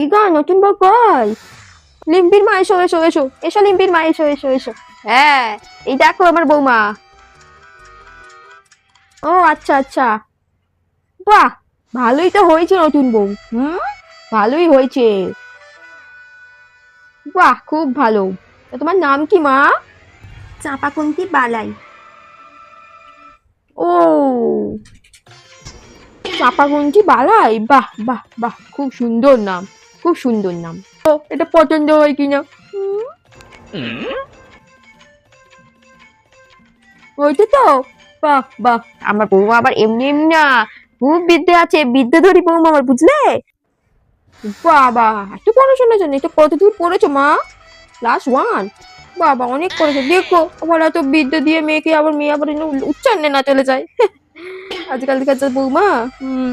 কি গো নতুন বউ কই? লিম্পির মা এসো এসো এসো। এসো লিম্পির মা এসো এসো এসো। হ্যাঁ এই দেখো আমার বৌমা। ও আচ্ছা আচ্ছা। বাহ ভালোই তো হয়েছে নতুন বউ। হুম ভালোই হয়েছে। বাহ খুব ভালো। তা তোমার নাম কি মা? চাপাকুন্তি বালাই। ও। চাপাকুন্তি বালাই? বাহ বাহ বাহ খুব সুন্দর নাম। খুব সুন্দর নাম। ও এটা পছন্দ হয় কিনা? হয়েছে তো? বাহ বাহ। আমার বৌমা আবার এমনি এমনি না, খুব বিদ্যে আছে, বিদ্যে ধরি বৌমা আমার, বুঝলে? বাবা, এত পড়াশোনা জানি তো কত দূর পড়েছো মা? ক্লাস ওয়ান বাবা, অনেক পড়েছো। দেখো, আবার এত বিদ্যে দিয়ে মেয়েকে আবার মেয়ে আবার উচ্চারণে না চলে যায়। আজকালকার বৌমা হুম।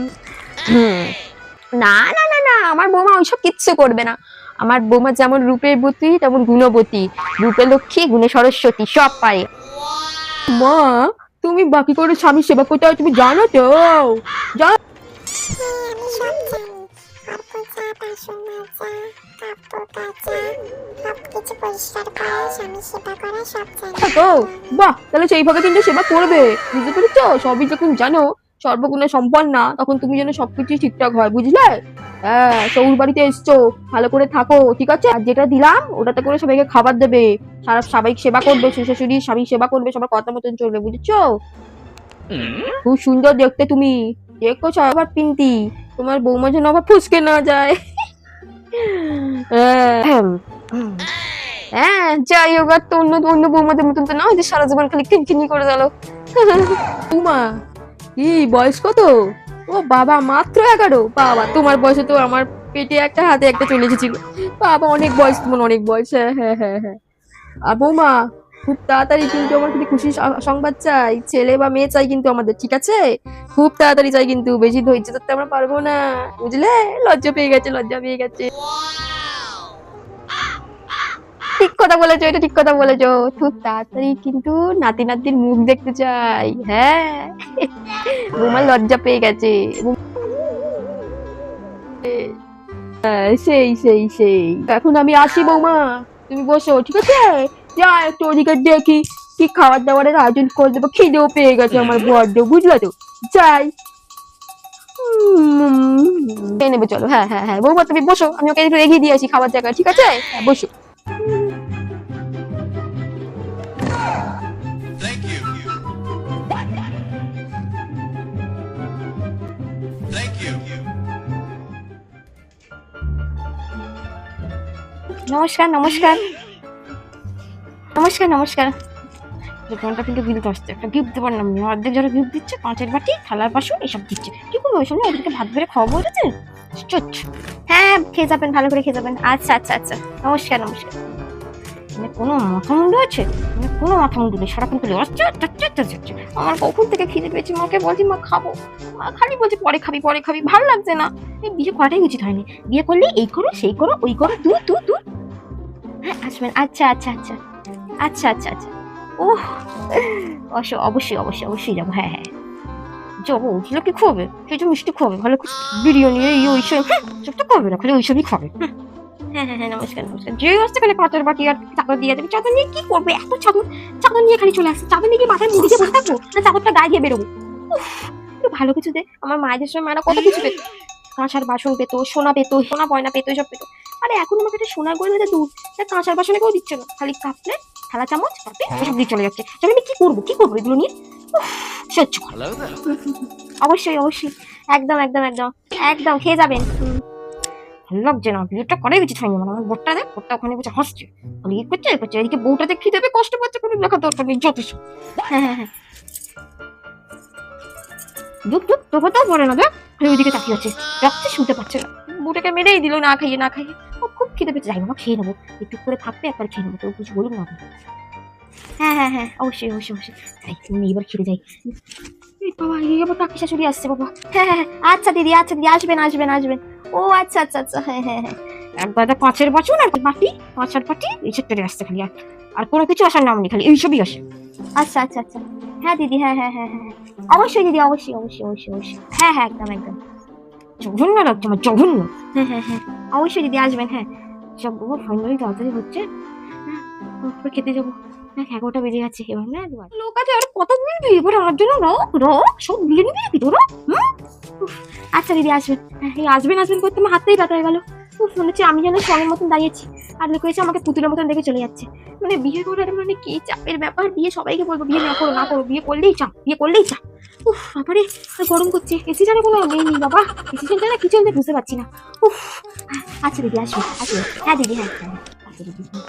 না না না না, আমার বৌমা ওইসব কিচ্ছু করবে না। আমার বৌমা যেমন রূপের বতী তেমন গুণবতী। রূপে লক্ষ্মী, গুণে সরস্বতী, সব পারে। মা, তুমি বাকি করে স্বামী সেবা করতে তুমি জানো তো? বাহ, তাহলে সেইভাবে কিন্তু সেবা করবে। বুঝতে পেরেছ? সবই যখন জানো সর্বগুণে সম্পন্না তখন তুমি যেন সবকিছু ঠিকঠাক হয়, বুঝলে? হ্যাঁ সৌর বাড়িতে এসছো, ভালো করে থাকো, ঠিক আছে? আর যেটা দিলাম, ওটাতে করে সবাইকে খাবার দেবে। সারা সবাই সেবা করবে, শ্বশুর স্বামী সেবা করবে, সবার কথা মতন চলবে, বুঝেছ? খুব সুন্দর দেখতে তুমি। দেখো আবার পিন্তি। তোমার বৌমা যেন আবার ফুসকে না যায়। হ্যাঁ। হ্যাঁ যাই হোক, আর তো অন্য অন্য বৌমাদের মতন তো না যে সারা জীবন খালি কিনকিনি করে গেল। বৌমা কি বয়স কত ও বাবা, মাত্র এগারো? বাবা, তোমার বয়সে তো আমার পেটে একটা, হাতে একটা চলে এসেছিল। বাবা, অনেক বয়স, তোমার অনেক বয়স। হ্যাঁ হ্যাঁ হ্যাঁ হ্যাঁ। আর বৌমা, খুব তাড়াতাড়ি কিন্তু আমার কিন্তু খুশি সংবাদ চাই। ছেলে বা মেয়ে চাই কিন্তু আমাদের, ঠিক আছে? খুব তাড়াতাড়ি চাই কিন্তু, বেশি ধৈর্য ধরতে আমরা পারব না। বুঝলে? লজ্জা পেয়ে গেছে, লজ্জা পেয়ে গেছে। ঠিক কথা বলেছ এটা ঠিক কথা বলেছ। খুব তাড়াতাড়ি কিন্তু নাতি নাতির মুখ দেখতে চাই হ্যাঁ। বৌমা লজ্জা পেয়ে গেছে। হ্যাঁ, সেই সেই সেই। এখন আমি আসি বৌমা তুমি বসো ঠিক আছে? যা একটু ওদিকে দেখি কি খাবার দাবারের আয়োজন করে দেবো। খিদেও পেয়ে গেছে আমার বড্ড বুঝলে তো? যাই। নেবে চলো। হ্যাঁ হ্যাঁ হ্যাঁ। বৌমা তুমি বসো আমি ওকে একটু এগিয়ে দিয়ে আসি খাবার জায়গায় ঠিক আছে? হ্যাঁ বসো। নমস্কার নমস্কার। নমস্কার নমস্কার। দোকানটা কিন্তু বিল আসছে একটা গিফট দেবার নাম নেই অর্ধেক যারা গিফট দিচ্ছে কাঁচের বাটি থালার বাসন এসব দিচ্ছে। কি করব ওই সময় ওদেরকে ভাত বেড়ে খাওয়াবো বলেছে চুচ। হ্যাঁ খেয়ে যাবেন ভালো করে খেয়ে যাবেন। আচ্ছা আচ্ছা আচ্ছা। নমস্কার নমস্কার। মানে কোনো মাথা মুন্ডু আছে? মানে কোনো মাথা মুন্ডু নেই। সারাক্ষণ করে আচ্ছা আচ্ছা আমার কখন থেকে খিদে পেয়েছে, মাকে বলছি, মা, খাব। মা খালি বলছে, পরে খাবি পরে খাবি। ভালো লাগছে না। এই বিয়ে করাটাই উচিত হয়নি। বিয়ে করলে এই করো, সেই করো, ওই করো দু দু দু হ্যাঁ আসবেন। আচ্ছা আচ্ছা আচ্ছা। আচ্ছা আচ্ছা আচ্ছা। ওহ অবশ্যই অবশ্যই অবশ্যই অবশ্যই যাব। হ্যাঁ হ্যাঁ। যাব ওগুলো কি খাবে কিছু মিষ্টি খাবে ভালো বিরিয়ানি, এই, ওই সব। হ্যাঁ সব তো খাবে না, খালি ওইসবই খাবে। হুম। হ্যাঁ হ্যাঁ হ্যাঁ নমস্কার নমস্কার। যে আসছে খালি কাঁচের বাটি আর চাদর দিয়ে দেবে। চাদর নিয়ে কি করবে? এত চাদর চাদর নিয়ে খালি চলে আসছে। চাদর নিয়ে কি মাথায় মুড়ি দিয়ে বসে থাকব? না চাদরটা গায়ে দিয়ে বেরোবো। একটু ভালো কিছু দে। আমার মায়েদের সময় মায়েরা কত কিছু পেত। কাঁসার বাসন পেতো সোনা পেতো সোনা পয়না পেতো এসব পেতো। আরে এখন আমাকে একটা সোনার গয়না দূর তা কাঁসার বাসনে কেউ দিচ্ছে না। খালি কাপ প্লেট থালা চামচ কাপে এসব দিয়ে চলে যাচ্ছে। তাহলে আমি কি করব? কি করব এগুলো নিয়ে? সহ্য. অবশ্যই অবশ্যই। একদম একদম একদম। একদম খেয়ে যাবেন। ভালো লাগছে না বিয়েটা করে উচিত হয়নি মানে। আমার বোটটা দেখ বোটটা ওখানে বসে হাসছে। বলে এই করছে এই করছে এদিকে বউটা দেখ খিদে পেয়ে কষ্ট পাচ্ছে কোনো লেখা দরকার নেই যথেষ্ট। হ্যাঁ হ্যাঁ হ্যাঁ। দুঃখ তোকে তো পড়ে না দেখ। ওইদিকে তাকিয়ে আছে রাখতে শুনতে পাচ্ছে না। বউটাকে মেরেই দিল না খাইয়ে না খাইয়ে। ও খুব খিদে পেয়েছে। যাই বাবা খেয়ে নেব। একটু করে থাকবে একবার খেয়ে নেব। তো কিছু বলুন না। হ্যাঁ হ্যাঁ হ্যাঁ। অবশ্যই অবশ্যই অবশ্যই। যাই তুমি এবার খেতে যাই। বাবা এই আবার কাকি শাশুড়ি আসছে বাবা। হ্যাঁ হ্যাঁ হ্যাঁ, আচ্ছা দিদি আচ্ছা দিদি আসবেন আসবেন আসবেন। ও আচ্ছা আচ্ছা আচ্ছা হ্যাঁ হ্যাঁ হ্যাঁ। একবার কাঁচের বাসন আর বাটি কাঁচার বাটি এই সেক্টরে আসছে খালি আর। আর কোনো কিছু আসার নাম নেই খালি এইসবই আসে। আচ্ছা আচ্ছা আচ্ছা। হ্যাঁ দিদি হ্যাঁ হ্যাঁ হ্যাঁ হ্যাঁ অবশ্যই দিদি অবশ্যই অবশ্যই অবশ্যই অবশ্যই। হ্যাঁ হ্যাঁ একদম একদম। জঘন্য লাগছে আমার জঘন্য। হ্যাঁ হ্যাঁ হ্যাঁ। অবশ্যই দিদি আসবেন হ্যাঁ। সব ও ফাইনালি তাড়াতাড়ি হচ্ছে। হ্যাঁ, খেতে যাব। হ্যাঁ এগারোটা বেজে এবার না লোক আছে আর কত বলবি এবার আমার জন্য রক রক সব বিয়ে নিবি নাকি তোরা? হুম? আচ্ছা দিদি আসবেন হ্যাঁ এই আসবেন আসবেন করতে আমার হাতটাই ব্যথা হয়ে গেল। উফ, মনে হচ্ছে আমি যেন সঙ্গের মতন দাঁড়িয়েছি। আর লোক এসে আমাকে পুতুলের মতন দেখে চলে যাচ্ছে। মানে বিয়ে করার মানে কি চাপের ব্যাপার? বিয়ে সবাইকে বলব, বিয়ে না করো না করো, বিয়ে করলেই চাপ, বিয়ে করলেই চাপ। উফ, বাবারে গরম করছে। এসি জানে কোনো নেই নেই, বাবা। এসি চলছে না কি চলছে বুঝতে পারছি না। উফ আচ্ছা দিদি আসবে আসবে হ্যাঁ দিদি হ্যাঁ আচ্ছা দিদি কর